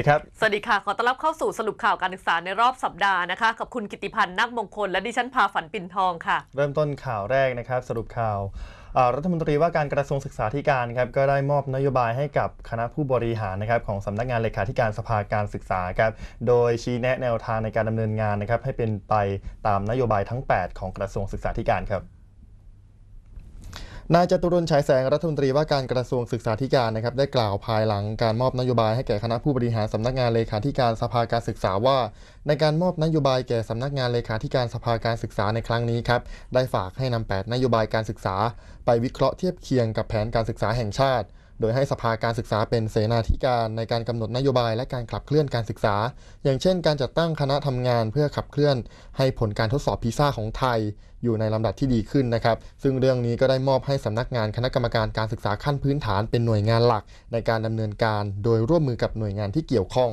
สวัสดีครับ สวัสดีค่ะ ขอต้อนรับเข้าสู่สรุปข่าวการศึกษาในรอบสัปดาห์นะคะ กับคุณกิติพันธ์นักมงคล และดิฉันพาฝันปิ่นทองค่ะ เริ่มต้นข่าวแรกนะครับ สรุปข่าวอ่ารัฐมนตรีว่าการกระทรวงศึกษาธิการครับก็ได้มอบนโยบายให้กับคณะผู้บริหารนะครับของสำนักงานเลขาธิการสภาการศึกษาครับโดยชี้แนะแนวทางในการดำเนินงานนะครับให้เป็นไปตามนโยบายทั้ง 8 ของกระทรวงศึกษาธิการครับ นายจตุรนฉายแสงรัฐมนตรีว่าการกระทรวงศึกษาธิการนะครับได้กล่าวภายหลังการมอบนโยบายให้แก่คณะผู้บริหารสำนักงานเลขาธิการสภาการศึกษาว่า ในการมอบนโยบายแก่สำนักงานเลขาธิการสภาการศึกษาในครั้งนี้ครับได้ฝากให้นำ 8 นโยบายการศึกษา ไปวิเคราะห์เทียบเคียงกับแผนการศึกษาแห่งชาติ โดยให้สภาการศึกษาเป็นเสนาธิการในการกำหนดนโยบายและการขับเคลื่อนการศึกษา อย่างเช่น การจัดตั้งคณะทำงานเพื่อขับเคลื่อน ให้ผลการทดสอบพีซ่าของไทย อยู่ในลำดับที่ดีขึ้นนะครับ ซึ่งเรื่องนี้ก็ได้มอบให้สำนักงานคณะกรรมการการศึกษาขั้นพื้นฐานเป็นหน่วยงานหลักในการดำเนินการ โดยร่วมมือกับหน่วยงานที่เกี่ยวข้อง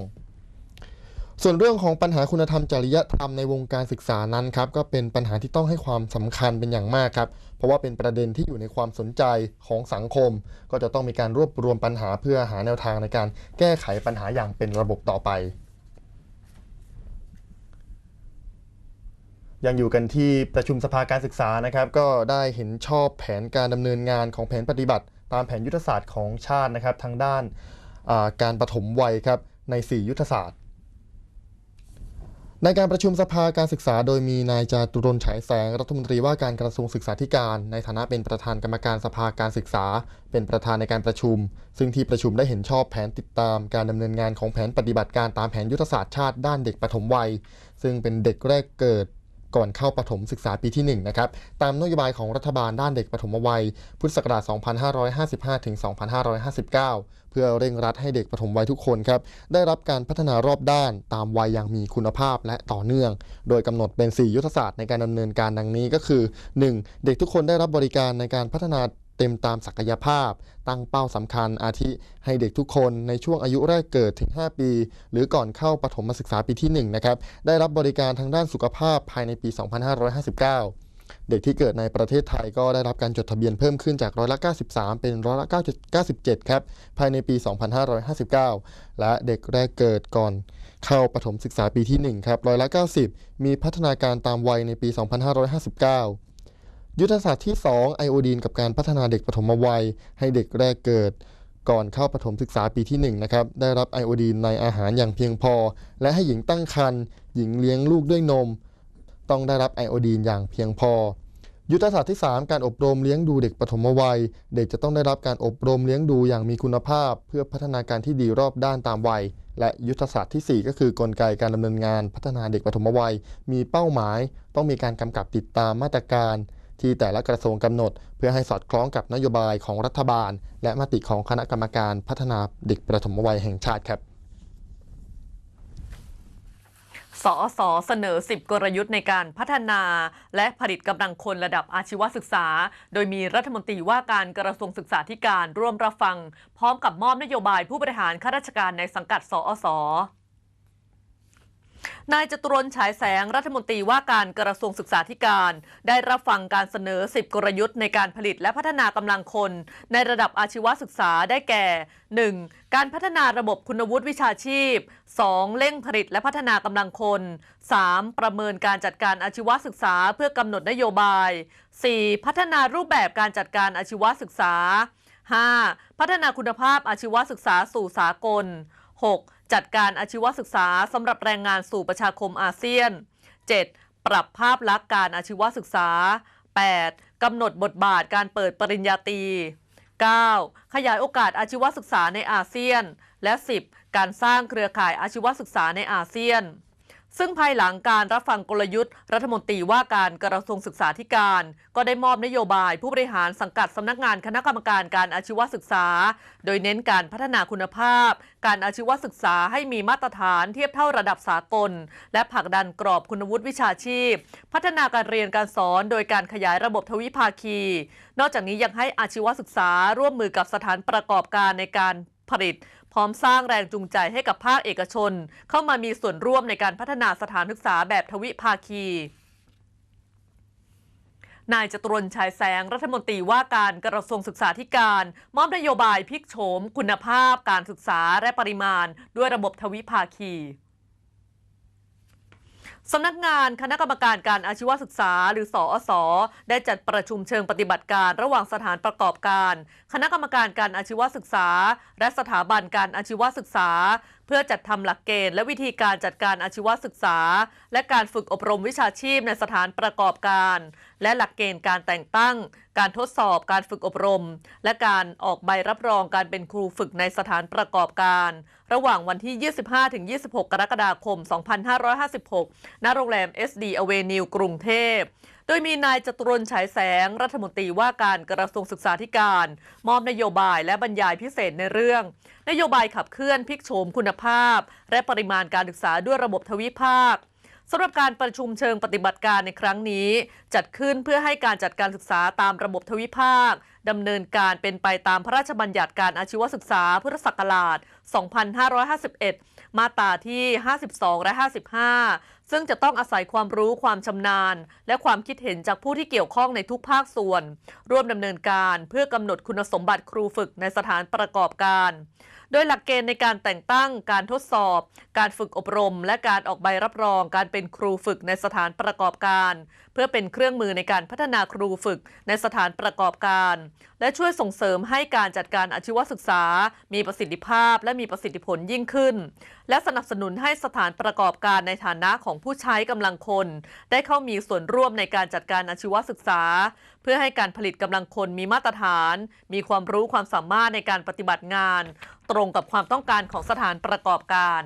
ส่วนเรื่องของปัญหาคุณธรรมจริยธรรมในวงการศึกษานั้นครับก็เป็นปัญหาที่ต้องให้ความสำคัญเป็นอย่างมากครับ เพราะว่าเป็นประเด็นที่อยู่ในความสนใจของสังคม ก็จะต้องมีการรวบรวมปัญหาเพื่อหาแนวทางในการแก้ไขปัญหาอย่างเป็นระบบต่อไป ยังอยู่กันที่ประชุมสภาการศึกษานะครับ ก็ได้เห็นชอบแผนการดำเนินงานของแผนปฏิบัติ ตามแผนยุทธศาสตร์ของชาตินะครับ ทางด้านาการปฐมวัยครับใน 4 ยุทธศาสตร์ ในการประชุมสภาการศึกษา โดยมีนายจาตุรนฉายแสงรัฐมนตรีว่าการกระทรวงศึกษาธิการ ในฐานะเป็นประธานกรรมการสภาการศึกษา เป็นประธานในการประชุม ซึ่งที่ประชุมได้เห็นชอบแผนติดตามการดำเนินงานของแผนปฏิบัติการตามแผนยุทธศาสตร์ชาติด้านเด็กปฐมวัย ซึ่งเป็นเด็กแรกเกิด ก่อนเข้าปฐมศึกษาปีที่ 1 นะครับ ตามนโยบายของรัฐบาลด้านเด็กปฐมวัย พุทธศักราช 2555 ถึง 2559 เพื่อเร่งรัดให้เด็กปฐมวัยทุกคนครับ ได้รับการพัฒนารอบด้านตามวัยอย่างมีคุณภาพและต่อเนื่อง โดยกำหนดเป็น 4 ยุทธศาสตร์ในการดำเนินการดังนี้ก็คือ 1. เด็กทุกคนได้รับบริการในการพัฒนา เต็มตามศักยภาพ ตั้งเป้าสำคัญอาทิให้เด็กทุกคนในช่วงอายุแรกเกิดถึง 5 ปี หรือก่อนเข้าปฐมศึกษาปีที่ 1 นะครับ ได้รับบริการทางด้านสุขภาพภายในปี 2559เด็กที่เกิดในประเทศไทยก็ได้รับการจดทะเบียนเพิ่มขึ้นจากร้อยละ 93 เป็นร้อยละ9.97ครับ ภายในปี 2559 และเด็กแรกเกิดก่อน เข้าปฐมศึกษาปีที่ 1 ครับร้อยละ 90 มีพัฒนาการตามวัยในปี 2559 ยุทธศาสตร์ที่ 2 ไอโอดีนกับการพัฒนาเด็กปฐมวัย ให้เด็กแรกเกิด ก่อนเข้าปฐมศึกษาปีที่ 1 นะครับ ได้รับไอโอดีนในอาหารอย่างเพียงพอ และให้หญิงตั้งครรภ์หญิงเลี้ยงลูกด้วยนม ต้องได้รับไอโอดีนอย่างเพียงพอ ยุทธศาสตร์ที่ 3 การอบรมเลี้ยงดูเด็กปฐมวัย เด็กจะต้องได้รับการอบรมเลี้ยงดูอย่างมีคุณภาพ เพื่อพัฒนาการที่ดีรอบด้านตามวัย และยุทธศาสตร์ทีสี่4 ก็คือกลไกการดำเนินงาน พัฒนาเด็กปฐมวัย มีเป้าหมาย ต้องมีการกำกับติดตามมาตรการ ที่แต่ละกระทรวงกำหนด เพื่อให้สอดคล้องกับนโยบายของรัฐบาล และมติของคณะกรรมการพัฒนาเด็กปฐมวัยแห่งชาติครับสอสอเสนอ 10 กลยุทธ์ในการพัฒนา และผลิตกำลังคนระดับอาชีวศึกษา โดยมีรัฐมนตรีว่าการกระทรวงศึกษาธิการร่วมรับฟัง พร้อมกับมอบนโยบายผู้บริหารข้าราชการในสังกัดสอสอ นายจตุรนฉายแสงรัฐมนตรีว่าการกระทรวงศึกษาธิการ ได้รับฟังการเสนอ 10 กลยุทธ์ในการผลิตและพัฒนากำลังคน ในระดับอาชีวศึกษาได้แก่ 1. การพัฒนาระบบคุณวุฒิวิชาชีพ 2. เร่งผลิตและพัฒนากำลังคน 3. ประเมินการจัดการอาชีวศึกษาเพื่อกำหนดนโยบาย 4. พัฒนารูปแบบการจัดการอาชีวศึกษา 5. พัฒนาคุณภาพอาชีวศึกษาสู่สากล 6. จัดการอาชีวศึกษาสำหรับแรงงานสู่ประชาคมอาเซียน 7. ปรับภาพลักษณ์การอาชีวศึกษา 8. กำหนดบทบาทการเปิดปริญญาตรี 9. ขยายโอกาสอาชีวศึกษาในอาเซียน และ 10. การสร้างเครือข่ายอาชีวศึกษาในอาเซียน ซึ่งภายหลังการรับฟังกลยุทธ์ รัฐมนตรีว่าการกระทรวงศึกษาธิการ ก็ได้มอบนโยบายผู้บริหารสังกัดสำนักงานคณะกรรมการการอาชีวศึกษา โดยเน้นการพัฒนาคุณภาพ การอาชีวศึกษาให้มีมาตรฐานเทียบเท่าระดับสากล และผลักดันกรอบคุณวุฒิวิชาชีพ พัฒนาการเรียนการสอน โดยการขยายระบบทวิภาคี นอกจากนี้ยังให้อาชีวศึกษาร่วมมือกับสถานประกอบการในการผลิต ร้อมสร้างแรงจูงใจให้กับภาคเอกชน เข้ามามีส่วนร่วมในการพัฒนาสถานศึกษาแบบทวิภาคีนายจตุรนต์ฉายแสงรัฐมนตรีว่าการกระทรวงศึกษาธิการ มอบนโยบายพลิกโฉมคุณภาพการศึกษาและปริมาณ ด้วยระบบทวิภาคี สำนักงานคณะกรรมการการอาชีวศึกษา หรือสอสอได้จัดประชุมเชิงปฏิบัติการระหว่างสถานประกอบการ คณะกรรมการการอาชีวศึกษา และสถาบันการอาชีวศึกษา เพื่อจัดทำหลักเกณฑ์และวิธีการจัดการอาชีวศึกษา และการฝึกอบรมวิชาชีพในสถานประกอบการ และหลักเกณฑ์การแต่งตั้ง การทดสอบ การฝึกอบรม และการออกใบรับรองการเป็นครูฝึกในสถานประกอบการ ระหว่างวันที่ 25-26 กรกฎาคม 2556 ณ โรงแรม SD Avenue กรุงเทพ โดยมีนายจตุรนฉายแสงรัฐมนตรีว่าการกระทรวงศึกษาธิการ มอบนโยบายและบรรยายพิเศษในเรื่อง นโยบายขับเคลื่อนพิกโฉมคุณภาพ และปริมาณการศึกษาด้วยระบบทวิภาคสำหรับการประชุมเชิงปฏิบัติการในครั้งนี้ จัดขึ้นเพื่อให้การจัดการศึกษาตามระบบทวิภาคดำเนินการเป็นไปตามพระราชบัญญัติการอาชีวศึกษาพุทธศักราช 2551 มาตราที่ 52 และ 55 ซึ่งจะต้องอาศัยความรู้ความชำนาญ และความคิดเห็นจากผู้ที่เกี่ยวข้องในทุกภาคส่วน ร่วมดำเนินการเพื่อกำหนดคุณสมบัติครูฝึกในสถานประกอบการโดยหลักเกณฑ์ในการแต่งตั้ง การทดสอบ การฝึกอบรม และการออกใบรับรอง การเป็นครูฝึกในสถานประกอบการ เพื่อเป็นเครื่องมือในการพัฒนาครูฝึกในสถานประกอบการ และช่วยส่งเสริมให้การจัดการอาชีวศึกษา มีประสิทธิภาพ และมีประสิทธิผลยิ่งขึ้น และสนับสนุนให้สถานประกอบการในฐานะของผู้ใช้กำลังคน ได้เข้ามีส่วนร่วมในการจัดการอาชีวศึกษา พื่อให้การผลิตกำลังคนมีมาตรฐาน มีความรู้ความสามารถในการปฏิบัติงาน ตรงกับความต้องการของสถานประกอบการ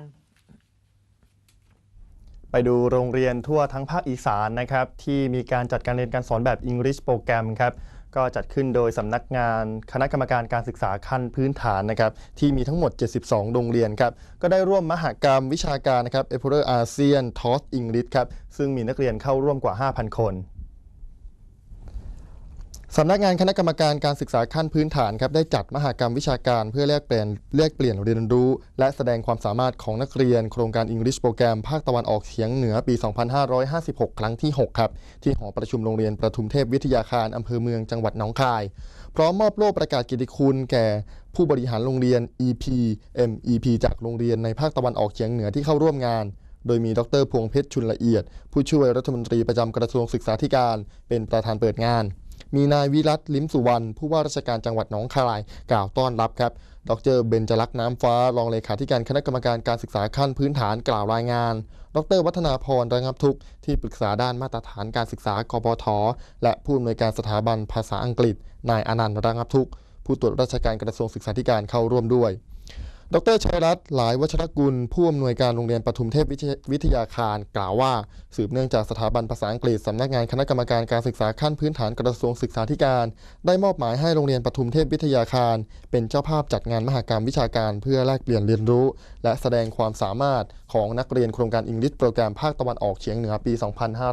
ไปดูโรงเรียนทั่วทั้งภาคอีสานนะครับที่มีการจัดการเรียนการสอนแบบ English โปรแกรมครับก็จัดขึ้นโดยสำนักงานคณะกรรมการการศึกษาขั้นพื้นฐานนะครับที่มีทั้งหมด 72 โรงเรียนครับก็ได้ร่วมมหกรรมวิชาการนะครับ e p o r a s e a n t o s English ครับซึ่งมีนักเรียนเข้าร่วมกว่า 5,000 คน สำนักงานคณะกรรมการการศึกษาขั้นพื้นฐานครับได้จัดมหกรรมวิชาการเพื่อแลกเปลี่ยนแลกเปลี่ยนเรียนรู้ และแสดงความสามารถของนักเรียน โครงการ English โปรแกรมภาคตะวันออกเฉียงเหนือปี 2556 ครั้งที่ 6 ครับ ที่หอประชุมโรงเรียนประทุมเทพวิทยาคารอำเภอเมืองจังหวัดหนองคาย พร้อมมอบโล่ประกาศเกียรติคุณแก่ผู้บริหารโรงเรียน EP MEP จากโรงเรียนในภาคตะวันออกเฉียงเหนือที่เข้าร่วมงานโดยมีดรพวงเพชรชุนละเอียด ผู้ช่วยรัฐมนตรีประจำกระทรวงศึกษาธิการ เป็นประธานเปิดงาน มีนายวิรัตลิมสุวรรณผู้ว่าราชการจังหวัดหนองคายกล่าวต้อนรับครับ ดรเบญจลักษ์น้ำฟ้ารองเลขาธิการคณะกรรมการการศึกษาขั้นพื้นฐานกล่าวรายงาน ดร วัฒนาพรระงับทุกที่ปรึกษาด้านมาตรฐานการศึกษากปทและผู้อำนวยการสถาบันภาษาอังกฤษ นายอนันต์ระงับทุกผู้ตรวจราชการกระทรวงศึกษาธิการเข้าร่วมด้วย ดรชัยรัตน์หลายวัชรกุล ผู้อำนวยการโรงเรียนปทุมเทพวิทยวิทยาคาร กล่าวว่า สืบเนื่องจากสถาบันภาษาอังกฤษสำนักงานคณะกรรมการการศึกษาขั้นพื้นฐานกระทรวงศึกษาธิการ ได้มอบหมายให้โรงเรียนปทุมเทพวิทยาคาร เป็นเจ้าภาพจัดงานมหกรรมวิชาการ เพื่อแลกเปลี่ยนเรียนรู้ และแสดงความสามารถของนักเรียนโครงการอังกฤษโปรแกรมภาคตะวันออกเฉียงเหนือปี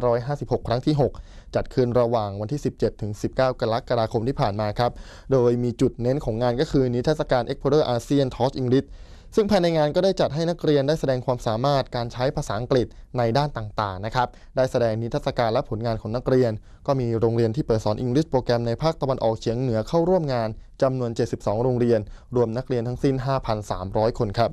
2556 ครั้งที่ 6 จัดขึ้นระหว่างวันที่ 17 ถึง 19 กรกฎาคมที่ผ่านมาครับ โดยมีจุดเน้นของงานก็คือนิทรรศการ Explorer ASEAN Talk English ซึ่งภายในงานก็ได้จัดให้นักเรียนได้แสดงความสามารถการใช้ภาษาอังกฤษในด้านต่างๆนะครับ ได้แสดงนิทรรศการและผลงานของนักเรียน ก็มีโรงเรียนที่เปิดสอนอังกฤษโปรแกรมในภาคตะวันออกเฉียงเหนือเข้าร่วมงานจำนวน 72 โรงเรียน รวมนักเรียนทั้งสิ้น 5,300 คนครับ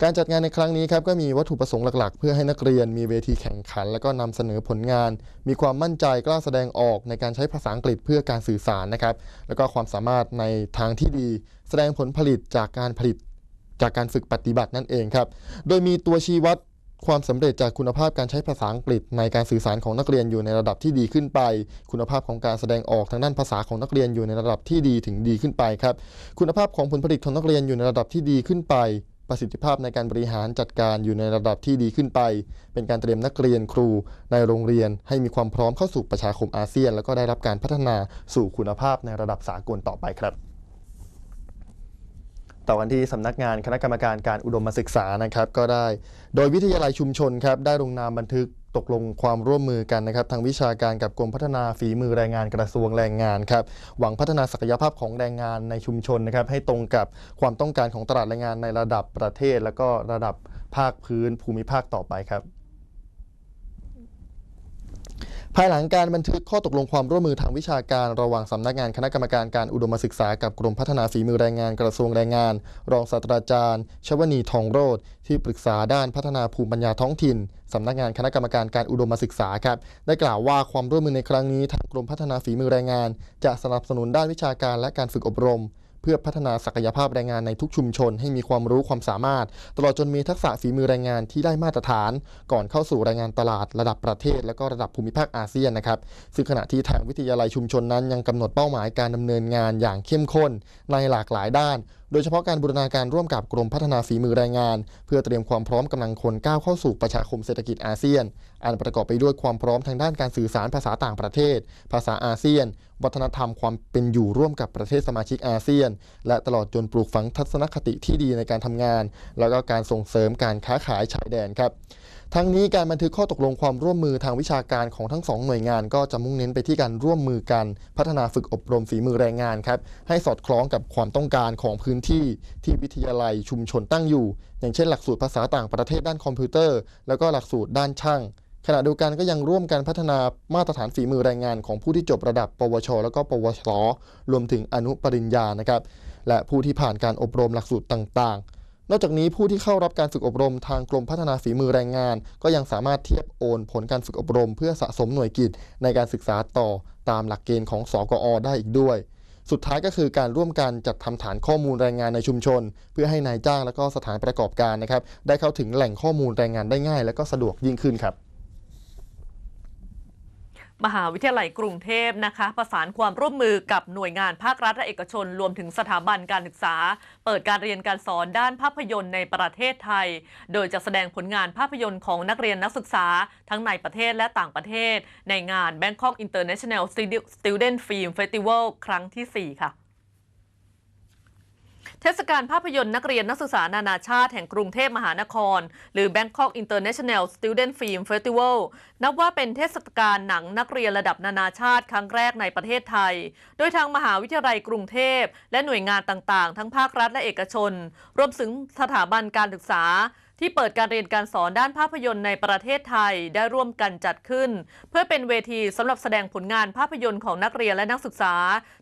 การจัดงานในครั้งนี้ครับก็มีวัตถุประสงค์หลัก ๆ เพื่อให้นักเรียนมีเวทีแข่งขัน และก็นำเสนอผลงาน มีความมั่นใจกล้าแสดงออกในการใช้ภาษาอังกฤษเพื่อการสื่อสารนะครับ แล้วก็ความสามารถในทางที่ดี แสดงผลผลิตจากการผลิตจากการฝึกปฏิบัตินั่นเองครับ โดยมีตัวชี้วัดความสำเร็จจากคุณภาพการใช้ภาษาอังกฤษ ในการสื่อสารของนักเรียนอยู่ในระดับที่ดีขึ้นไป คุณภาพของการแสดงออกทางด้านภาษาของนักเรียนอยู่ในระดับที่ดีถึงดีขึ้นไปครับ คุณภาพของผลผลิตของนักเรียนอยู่ในระดับที่ดีขึ้นไป ประสิทธิภาพในการบริหารจัดการอยู่ในระดับที่ดีขึ้นไป เป็นการเตรียมนักเรียนครูในโรงเรียน ให้มีความพร้อมเข้าสู่ประชาคมอาเซียน แล้วก็ได้รับการพัฒนาสู่คุณภาพในระดับสากลต่อไปครับต่อกันที่สำนักงานคณะกรรมการการอุดมศึกษานะครับ ก็ได้ โดยวิทยาลัยชุมชนครับได้ลงนามบันทึก ตกลงความร่วมมือกันนะครับทางวิชาการกับกรมพัฒนาฝีมือแรงงานกระทรวงแรงงานครับหวังพัฒนาศักยภาพของแรงงานในชุมชนนะครับให้ตรงกับความต้องการของตลาดแรงงานในระดับประเทศ แล้วก็ระดับภาคพื้นภูมิภาคต่อไปครับ ภายหลังการบันทึกข้อตกลงความร่วมมือทางวิชาการระหว่างสำนักงานคณะกรรมการการอุดมศึกษากับกรมพัฒนาฝีมือแรงงานกระทรวงแรงงาน รองศาสตราจารย์ ชวนีทองโรธที่ปรึกษาด้านพัฒนาภูมิปัญญาท้องถิ่นสำนักงานคณะกรรมการการอุดมศึกษาครับได้กล่าวว่าความร่วมมือในครั้งนี้ทางกรมพัฒนาฝีมือแรงงาน จะสนับสนุนด้านวิชาการและการฝึกอบรม เพื่อพัฒนาศักยภาพแรงงานในทุกชุมชนให้มีความรู้ความสามารถ ตลอดจนมีทักษะฝีมือแรงงานที่ได้มาตรฐาน ก่อนเข้าสู่แรงงานตลาดระดับประเทศ และก็ระดับภูมิภาคอาเซียนนะครับซึ่งขณะที่ทางวิทยาลัยชุมชนนั้นยังกำหนดเป้าหมายการดำเนินงานอย่างเข้มข้น ในหลากหลายด้าน โดยเฉพาะการบูรณาการร่วมกับกรมพัฒนาฝีมือแรงงาน เพื่อเตรียมความพร้อมกำลังคนก้าวเข้าสู่ประชาคมเศรษฐกิจอาเซียน อันประกอบไปด้วยความพร้อมทางด้านการสื่อสารภาษาต่างประเทศ ภาษาอาเซียน วัฒนธรรมความเป็นอยู่ร่วมกับประเทศสมาชิกอาเซียน และตลอดจนปลูกฝังทัศนคติที่ดีในการทำงาน แล้วก็การส่งเสริมการค้าขายชายแดนครับทั้งนี้การบันทึกข้อตกลงความร่วมมือทางวิชาการของทั้งสองหน่วยงาน ก็จะมุ่งเน้นไปที่การร่วมมือกัน พัฒนาฝึกอบรมฝีมือแรงงานครับให้สอดคล้องกับความต้องการของพื้นที่ที่วิทยาลัยชุมชนตั้งอยู่ อย่างเช่นหลักสูตรภาษาต่างประเทศด้านคอมพิวเตอร์ แล้วก็หลักสูตรด้านช่าง ขณะเดียวกันก็ยังร่วมกันพัฒนามาตรฐานฝีมือแรงงานของผู้ที่จบระดับ ปวช แล้วก็ ปวสรวมถึงอนุปริญญานะครับ และผู้ที่ผ่านการอบรมหลักสูตรต่าง ๆ นอกจากนี้ผู้ที่เข้ารับการฝึกอบรมทางกรมพัฒนาฝีมือแรงงาน ก็ยังสามารถเทียบโอนผลการฝึกอบรม เพื่อสะสมหน่วยกิจในการศึกษาต่อตามหลักเกณฑ์ของสกอ ได้อีกด้วยสุดท้ายก็คือการร่วมกันจัดทำฐานข้อมูลแรงงานในชุมชน เพื่อให้นายจ้างและก็สถานประกอบการนะครับ ได้เข้าถึงแหล่งข้อมูลแรงงานได้ง่าย และก็สะดวกยิ่งขึ้นครับ มหาวิทยาลัยกรุงเทพนะคะ ประสานความร่วมมือกับหน่วยงานภาครัฐและเอกชน รวมถึงสถาบันการศึกษา เปิดการเรียนการสอนด้านภาพยนตร์ในประเทศไทย โดยจะแสดงผลงานภาพยนตร์ของนักเรียนนักศึกษา ทั้งในประเทศและต่างประเทศ ในงาน Bangkok International Student Film Festival ครั้งที่ 4 ค่ะ เทศกาลภาพยนตร์นักเรียนนักศึกษานานาชาติแห่งกรุงเทพมหานคร หรือ Bangkok International Student Film Festival นับว่าเป็นเทศกาลหนังนักเรียนระดับนานาชาติครั้งแรกในประเทศไทย โดยทางมหาวิทยาลัยกรุงเทพ และหน่วยงานต่างๆ ทั้งภาครัฐและเอกชน รวมถึงสถาบันการศึกษา ที่เปิดการเรียนการสอนด้านภาพยนตร์ในประเทศไทยได้ร่วมกันจัดขึ้น เพื่อเป็นเวทีสำหรับแสดงผลงานภาพยนตร์ของนักเรียนและนักศึกษา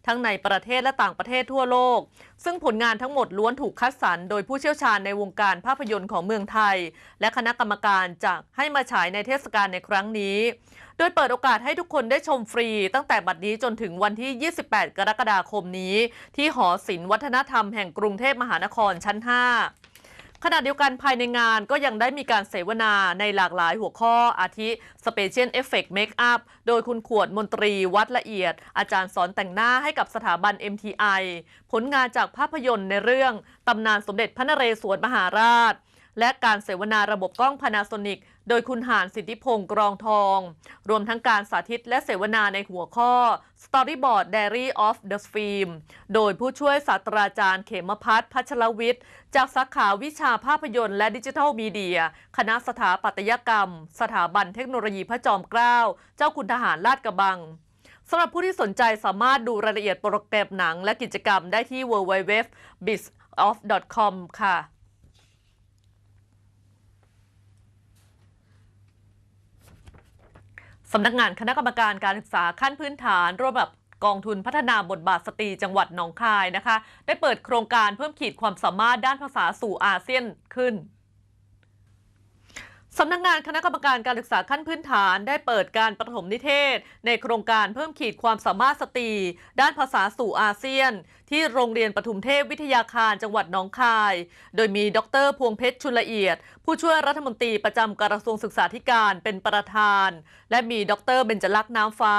ทั้งในประเทศและต่างประเทศทั่วโลก ซึ่งผลงานทั้งหมดล้วนถูกคัดสรรโดยผู้เชี่ยวชาญในวงการภาพยนตร์ของเมืองไทย และคณะกรรมการจะให้มาฉายในเทศกาลในครั้งนี้โดยเปิดโอกาสให้ทุกคนได้ชมฟรี ตั้งแต่บัดนี้จนถึงวันที่ 28 กรกฎาคมนี้ ที่หอศิลป์วัฒนธรรมแห่งกรุงเทพมหานครชั้น 5 ขณะเดียวกันภายในงานก็ยังได้มีการเสวนาในหลากหลายหัวข้ออาทิ Special Effect Makeup โดยคุณขวดมนตรีวัดละเอียด อาจารย์สอนแต่งหน้าให้กับสถาบัน MTI ผลงานจากภาพยนตร์ในเรื่องตำนานสมเด็จพระนเรศวรมหาราช และการเสวนาระบบกล้อง Panasonic ดยคุณหานสิทธิพงศ์กรองทอง รวมทั้งการสาธิตและเสวนาในหัวข้อ Storyboard Diary of the Film โดยผู้ช่วยศาสตราจารย์เขมพัฒน์พัชรวิทย์ จากสาขาวิชาภาพยนตร์และดิจิทัลมีเดีย คณะสถาปัตยกรรม สถาบันเทคโนโลยีพระจอมเกล้า เจ้าคุณทหารลาดกระบังสำหรับผู้ที่สนใจสามารถดูรายละเอียดโปรแกรมหนังและกิจกรรมได้ที่ www.bizoff.com ค่ะ สำนักงานคณะกรรมการการศึกษาขั้นพื้นฐานร่วมกับกองทุนพัฒนาบทบาทสตรีจังหวัดหนองคายนะคะ ได้เปิดโครงการเพิ่มขีดความสามารถด้านภาษาสู่อาเซียนขึ้น สำนักงานคณะกรรมการการศึกษาขั้นพื้นฐานได้เปิดการประถมนิเทศ ในโครงการเพิ่มขีดความสามารถสตรี ด้านภาษาสู่อาเซียน ที่โรงเรียนปทุมเทพวิทยาคารจังหวัดหนองคาย โดยมีดรพวงเพชรชุนละเอียด ผู้ช่วยรัฐมนตรีประจำกระทรวงศึกษาธิการเป็นประธาน และมีดรเบญจลักษณ์น้ำฟ้า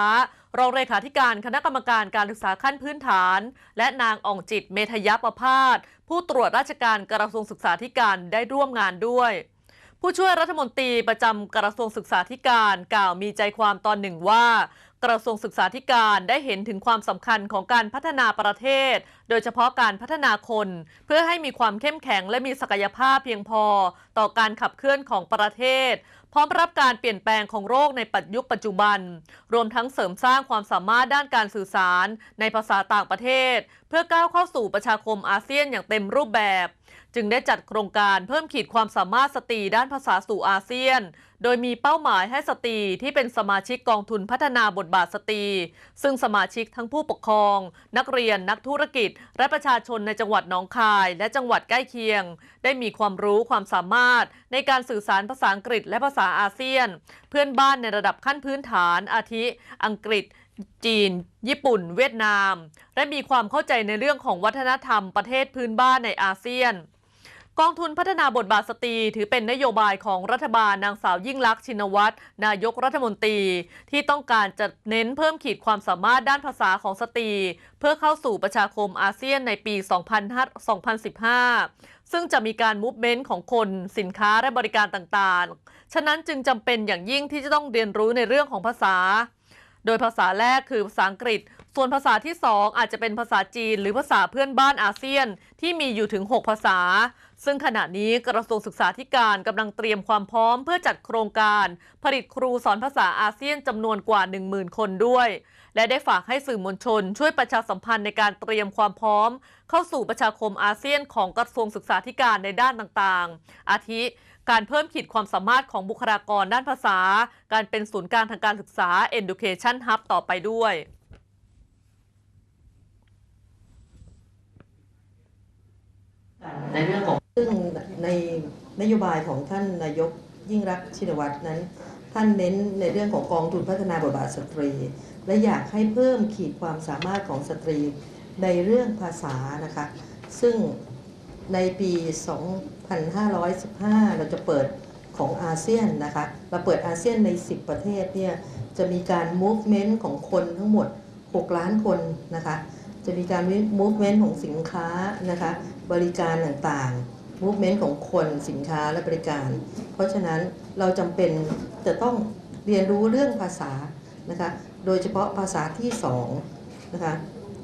รองเลขาธิการคณะกรรมการการศึกษาขั้นพื้นฐาน และนางอ่องจิตเมธยประพาสผู้ตรวจราชการกระทรวงศึกษาธิการได้ร่วมงานด้วย ผู้ช่วยรัฐมนตรีประจำกระทรวงศึกษาธิการกล่าวมีใจความตอนหนึ่งว่า กระทรวงศึกษาธิการได้เห็นถึงความสำคัญของการพัฒนาประเทศ โดยเฉพาะการพัฒนาคน เพื่อให้มีความเข้มแข็งและมีศักยภาพเพียงพอ ต่อการขับเคลื่อนของประเทศ พร้อมรับการเปลี่ยนแปลงของโรคในปัจยุคปัจจุบัน รวมทั้งเสริมสร้างความสามารถด้านการสื่อสาร ในภาษาต่างประเทศ เพื่อก้าวเข้าสู่ประชาคมอาเซียนอย่างเต็มรูปแบบ จึงได้จัดโครงการเพิ่มขีดความสามารถสตรีด้านภาษาสู่อาเซียน โดยมีเป้าหมายให้สตรีที่เป็นสมาชิกกองทุนพัฒนาบทบาทสตรีซึ่งสมาชิกทั้งผู้ปกครอง นักเรียนนักธุรกิจ และประชาชนในจังหวัดหนองคาย และจังหวัดใกล้เคียง ได้มีความรู้ความสามารถ ในการสื่อสารภาษาอังกฤษและภาษาอาเซียน เพื่อนบ้านในระดับขั้นพื้นฐานอาทิ อังกฤษ จีน ญี่ปุ่น เวียดนาม และมีความเข้าใจในเรื่องของวัฒนธรรมประเทศพื้นบ้านในอาเซียน กองทุนพัฒนาบทบาทสตรีถือเป็นนโยบายของรัฐบาลนางสาวยิ่งลักษณ์ชินวัตรนายกรัฐมนตรี ที่ต้องการจะเน้นเพิ่มขีดความสามารถด้านภาษาของสตรี เพื่อเข้าสู่ประชาคมอาเซียนในปี 2015 ซึ่งจะมีการมูฟเมนต์ของคนสินค้าและบริการต่างๆ ฉะนั้นจึงจำเป็นอย่างยิ่งที่จะต้องเรียนรู้ในเรื่องของภาษา โดยภาษาแรกคือภาษาอังกฤษ ส่วนภาษาที่ 2 อาจจะเป็นภาษาจีน หรือภาษาเพื่อนบ้านอาเซียน ที่มีอยู่ถึง 6 ภาษา ซึ่งขณะนี้กระทรวงศึกษาธิการกำลังเตรียมความพร้อมเพื่อจัดโครงการ ผลิตครูสอนภาษาอาเซียนจำนวนกว่า 10,000 คนด้วย และได้ฝากให้สื่อมวลชน ช่วยประชาสัมพันธ์ในการเตรียมความพร้อม เข้าสู่ประชาคมอาเซียนของกระทรวงศึกษาธิการในด้านต่างๆ อาทิ การเพิ่มขีดความสามารถของบุคลากรด้านภาษา การเป็นศูนย์กลางทางการศึกษา Education Hub ต่อไปด้วยในเรื่องของซึ่งในนโยบายของท่านนายกยิ่งรักชินวัตรนั้น ท่านเน้นในเรื่องของกองทุนพัฒนาบทบาทสตรี และอยากให้เพิ่มขีดความสามารถของสตรีในเรื่องภาษานะคะ ซึ่ง ในปี 2515 เราจะเปิดของอาเซียนนะคะเราเปิดอาเซียนใน 10 ประเทศเนี่ยจะมีการ movement ของคนทั้งหมด 6 ล้านคนนะคะจะมีการ movement ของสินค้านะคะบริการต่างๆ movement ของคนสินค้าและบริการ เพราะฉะนั้นเราจำเป็นจะต้องเรียนรู้เรื่องภาษานะคะโดยเฉพาะภาษาที่2นะคะ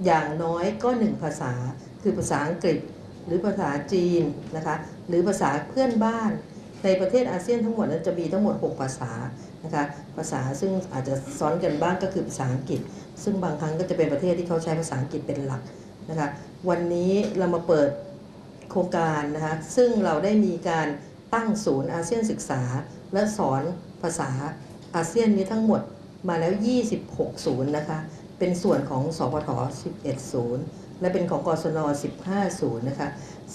อย่างน้อยก็ 1 ภาษาคือภาษาอังกฤษ หรือภาษาจีนนะคะหรือภาษาเพื่อนบ้าน ในประเทศอาเซียนทั้งหมดนั้นจะมีทั้งหมด 6 ภาษานะคะภาษาซึ่งอาจจะซ้อนกันบ้างก็คือภาษาอังกฤษ ซึ่งบางครั้งก็จะเป็นประเทศที่เขาใช้ภาษาอังกฤษเป็นหลักนะคะวันนี้เรามาเปิดโครงการนะคะซึ่งเราได้มีการตั้งศูนย์อาเซียนศึกษา และสอนภาษาอาเซียนนี้ทั้งหมดมาแล้ว 26 ศูนย์นะคะเป็นส่วนของสพท11ศูนย์ และเป็นของกศน15ศูนย์นะคะ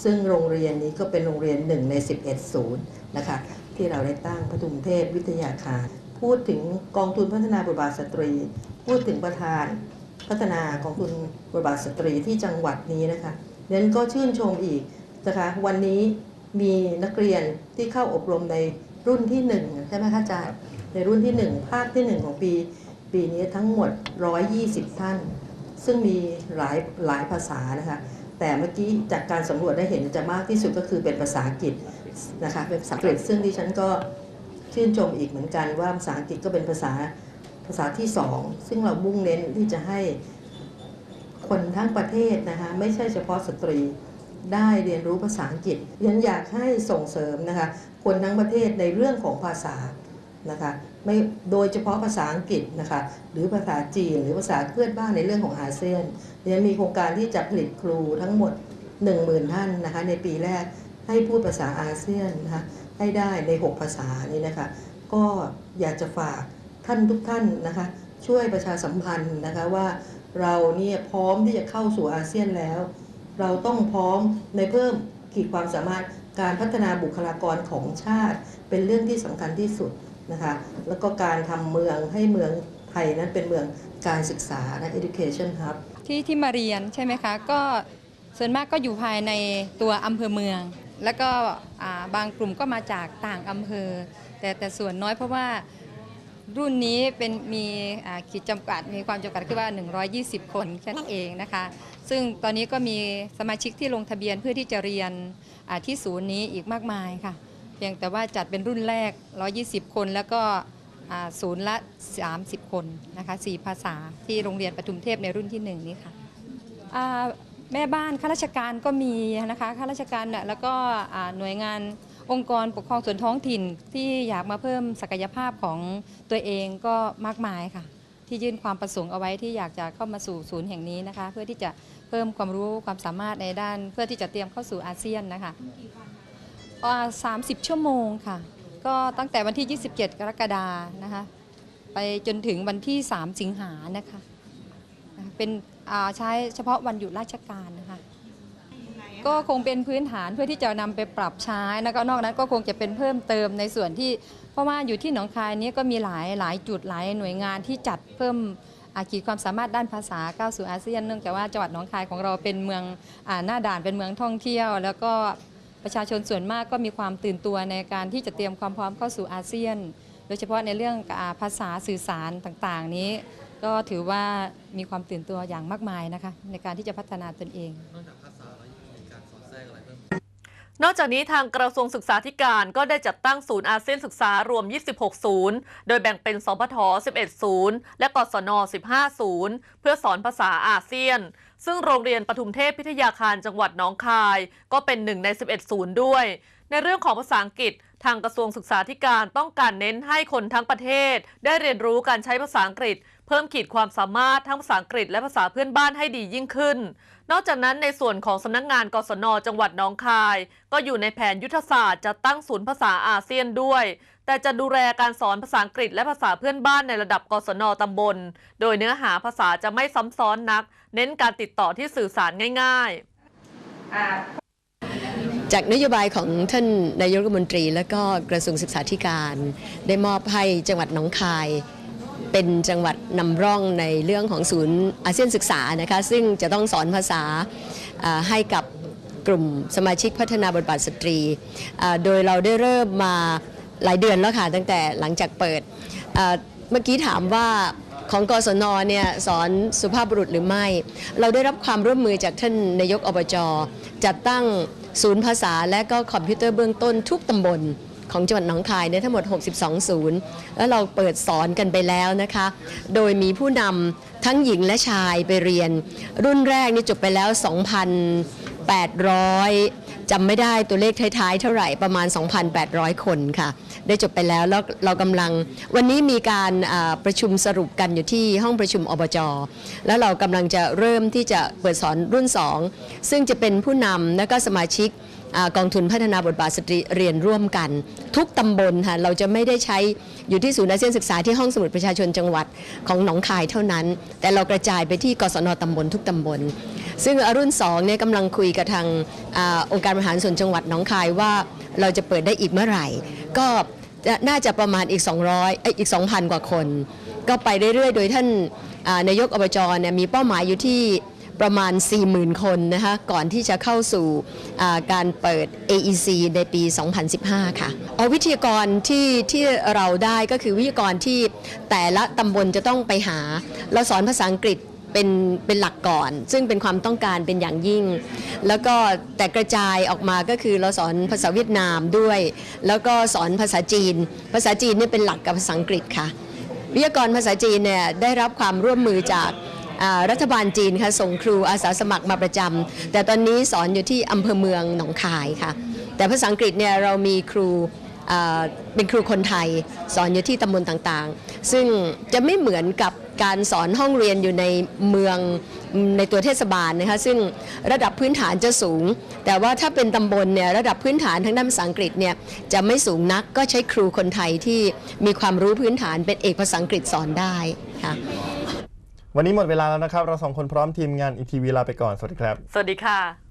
ซึ่งโรงเรียนนี้ก็เป็นโรงเรียนหนึ่งใน 11 ศูนย์นะคะ ที่เราได้ตั้งพระทุมเทพวิทยาคาร พูดถึงกองทุนพัฒนาบทบาทสตรี พูดถึงประธานพัฒนากองทุนบทบาทสตรีที่จังหวัดนี้นะคะนั้นก็ชื่นชมอีกนะคะ วันนี้มีนักเรียนที่เข้าอบรมในรุ่นที่หนึ่งใช่ไหมคะอาจารย์ ในรุ่นที่หนึ่งภาคที่หนึ่งของปี ปีนี้ทั้งหมด 120 ท่าน ซึ่งมีหลายหลายภาษานะคะแต่เมื่อกี้จากการสำรวจได้เห็นจะมากที่สุดก็คือเป็นภาษาอังกฤษนะคะเป็นภาษาอังกฤษซึ่งดิฉันก็ชื่นชมอีกเหมือนกันว่าภาษาอังกฤษก็เป็นภาษาภาษาที่สองซึ่งเรามุ่งเน้นที่จะให้คนทั้งประเทศนะคะไม่ใช่เฉพาะสตรีได้เรียนรู้ภาษาอังกฤษยันอยากให้ส่งเสริมนะคะคนทั้งประเทศในเรื่องของภาษา นะคะไม่โดยเฉพาะภาษาอังกฤษนะคะหรือภาษาจีนหรือภาษาเพื่อนบ้านในเรื่องของอาเซียนยันมีโครงการที่จะผลิตครูทั้งหมด 10,000 ท่านนะคะในปีแรกให้พูดภาษาอาเซียนนะคะให้ได้ใน 6 ภาษานี้นะคะก็อยากจะฝากท่านทุกท่านนะคะช่วยประชาสัมพันธ์นะคะว่าเราเนี่ยพร้อมที่จะเข้าสู่อาเซียนแล้ว เราต้องพร้อมในเพิ่มขีดความสามารถการพัฒนาบุคลากรของชาติ เป็นเรื่องที่สำคัญที่สุด นะคะแล้วก็การทำเมืองให้เมืองไทยนั้นเป็นเมืองการศึกษานะ education hub ที่ที่มาเรียนใช่ไหมคะ ก็ส่วนมากก็อยู่ภายในตัวอำเภอเมือง แล้วก็บางกลุ่มก็มาจากต่างอำเภอ แต่แต่ส่วนน้อยเพราะว่ารุ่นนี้เป็นมีขีดจำกัดมีความจำกัดคือว่า 120 คนแค่นั้นเองนะคะ ซึ่งตอนนี้ก็มีสมาชิกที่ลงทะเบียนเพื่อที่จะเรียนที่ศูนย์นี้อีกมากมายค่ะ พียงแต่ว่าจัดเป็นรุ่นแรก 120 คน แล้วก็ศูนย์ละ 30 คนนะคะ4ภาษาที่โรงเรียนปทุมเทพในรุ่นที่หนึ่งนี้ค่ะแม่บ้านข้าราชการก็มีนะคะข้าราชการน่ะแล้วก็หน่วยงานองค์กรปกครองส่วนท้องถิ่นที่อยากมาเพิ่มศักยภาพของตัวเองก็มากมายค่ะ ที่ยื่นความประสงค์เอาไว้ที่อยากจะเข้ามาสู่ศูนย์แห่งนี้นะคะ เพื่อที่จะเพิ่มความรู้ความสามารถในด้าน เพื่อที่จะเตรียมเข้าสู่อาเซียนนะคะ อ่า30ชั่วโมงค่ะ ก็ตั้งแต่วันที่ 27 กรกฎานะคะ ไปจนถึงวันที่ 3 สิงหานะคะ เป็นใช้เฉพาะวันหยุดราชการนะคะ ก็คงเป็นพื้นฐานเพื่อที่จะนำไปปรับใช้แล้วก็นอกนั้นก็คงจะเป็นเพิ่มเติมในส่วนที่ เพราะว่าอยู่ที่หนองคายนี้ก็มีหลายหลายจุดหลายหน่วยงานที่จัดเพิ่มอาขีดความสามารถด้านภาษาก้าวสู่อาเซียนเนื่องจากว่าจังหวัดหนองคายของเราเป็นเมืองอหน้าด่านเป็นเมืองท่องเที่ยว แล้วก็ ประชาชนส่วนมากก็มีความตื่นตัวในการที่จะเตรียมความพร้อมเข้าสู่อาเซียน โดยเฉพาะในเรื่องภาษาสื่อสารต่างๆ นี้ ก็ถือว่ามีความตื่นตัวอย่างมากมายนะคะในการที่จะพัฒนาตนเองนอกจากนี้ทางกระทรวงศึกษาธิการก็ได้จัดตั้งศูนย์อาเซียนศึกษารวม 26 ศูนย์ โดยแบ่งเป็นสพท11 ศูนย์ และกศน 15 ศูนย์ เพื่อสอนภาษาอาเซียน ซึ่งโรงเรียนปทุมเทพพิทยาคารจังหวัดหนองคาย ก็เป็นหนึ่งใน 11 ศูนย์ด้วย ในเรื่องของภาษาอังกฤษ ทางกระทรวงศึกษาธิการต้องการเน้นให้คนทั้งประเทศ ได้เรียนรู้การใช้ภาษาอังกฤษ เพิ่มขีดความสามารถทั้งภาษาอังกฤษและภาษาเพื่อนบ้านให้ดียิ่งขึ้น นอกจากนั้นในส่วนของสำนักงานกศนจังหวัดหนองคาย ก็อยู่ในแผนยุทธศาสตร์จะตั้งศูนย์ภาษาอาเซียนด้วย แต่จะดูแลการสอนภาษาอังกฤษและภาษาเพื่อนบ้านในระดับกศนตำบล โดยเนื้อหาภาษาจะไม่ซ้ำซ้อนนัก เน้นการติดต่อที่สื่อสารง่ายๆจากนโยบายของท่านนายกรัฐมนตรี และก็กระทรวงศึกษาธิการ ได้มอบให้จังหวัดหนองคาย เป็นจังหวัดนำร่องในเรื่องของศูนย์อาเซียนศึกษานะคะซึ่งจะต้องสอนภาษาให้กับกลุ่มสมาชิกพัฒนาบทบาทสตรี โดยเราได้เริ่มมา หลายเดือนแล้วค่ะตั้งแต่หลังจากเปิดเมื่อกี้ถามว่าของกศนเนี่ยสอนสุภาพบุรุษหรือไม่ เราได้รับความร่วมมือจากท่านนายกอบจ จัดตั้งศูนย์ภาษาและก็คอมพิวเตอร์เบื้องต้นทุกตำบลของจังหวัดหนองคายเนี่ยทั้งหมด 62 ศูนย์ แล้วเราเปิดสอนกันไปแล้วนะคะ โดยมีผู้นำทั้งหญิงและชายไปเรียน รุ่นแรกนี่จบไปแล้ว 2,800 จำไม่ได้ตัวเลขท้ายๆ เท่าไหร่ประมาณ 2,800 คนค่ะ ได้จบไปแล้วแล้วเรากำลังวันนี้มีการประชุมสรุปกันอยู่ที่ห้องประชุมอบจแล้วเรากำลังจะเริ่มที่จะเปิดสอนรุ่น 2 ซึ่งจะเป็นผู้นำและก็สมาชิกอกองทุนพัฒนาบทบาทสตรีเรียนร่วมกัน ทุกตำบลค่ะเราจะไม่ได้ใช้อยู่ที่ศูนย์อาเซียนศึกษาที่ห้องสมุดประชาชนจังหวัดของหนองคายเท่านั้น แต่เรากระจายไปที่กศนตำบลทุกตำบล ซึ่งอรุ่น2เนี่ยกำลังคุยกับทางอาองค์การบริหารส่วนจังหวัดหนองคายว่าเราจะเปิดได้อีกเมื่อไหร่ ก็น่าจะประมาณอีก 200อีก 2,000 กว่าคน ก็ไปเรื่อยๆ โดยท่านานายกอบจเนี่ยมีเป้าหมายอยู่ที่ประมาณ 40,000 คนนะคะก่อนที่จะเข้าสู่อ่าการเปิด AEC ในปี 2015 ค่ะเอาวิทยากรที่ที่เราได้ก็คือวิทยากรที่แต่ละตำบลจะต้องไปหา เราสอนภาษาอังกฤษ เป็นเป็นหลักก่อน ซึ่งเป็นความต้องการเป็นอย่างยิ่ง แล้วก็แต่กระจายออกมาก็คือเราสอนภาษาเวียดนามด้วย แล้วก็สอนภาษาจีน ภาษาจีนนี่เป็นหลักกับภาษาอังกฤษค่ะวิทยากรภาษาจีนเนี่ยได้รับความร่วมมือจากรัฐบาลจีนค่ะส่งครูอาสาสมัครมาประจำแต่ตอนนี้สอนอยู่ที่อำเภอเมืองหนองคายค่ะ แต่ภาษาอังกฤษเนี่ยเรามีครูเป็นครูคนไทย สอนอยู่ที่ตำบลต่างๆ ซึ่งจะไม่เหมือนกับ การสอนห้องเรียนอยู่ในเมืองในตัวเทศบาลนะคะซึ่งระดับพื้นฐานจะสูง แต่ว่าถ้าเป็นตำบลเนี่ยระดับพื้นฐานทางด้านภาษาอังกฤษเนี่ยจะไม่สูงนักก็ใช้ครูคนไทยที่มีความรู้พื้นฐานเป็นเอกภาษาอังกฤษสอนได้ค่ะวันนี้หมดเวลาแล้วนะครับ เราสองคนพร้อมทีมงานอีทีวีลาไปก่อน สวัสดีครับ สวัสดีค่ะ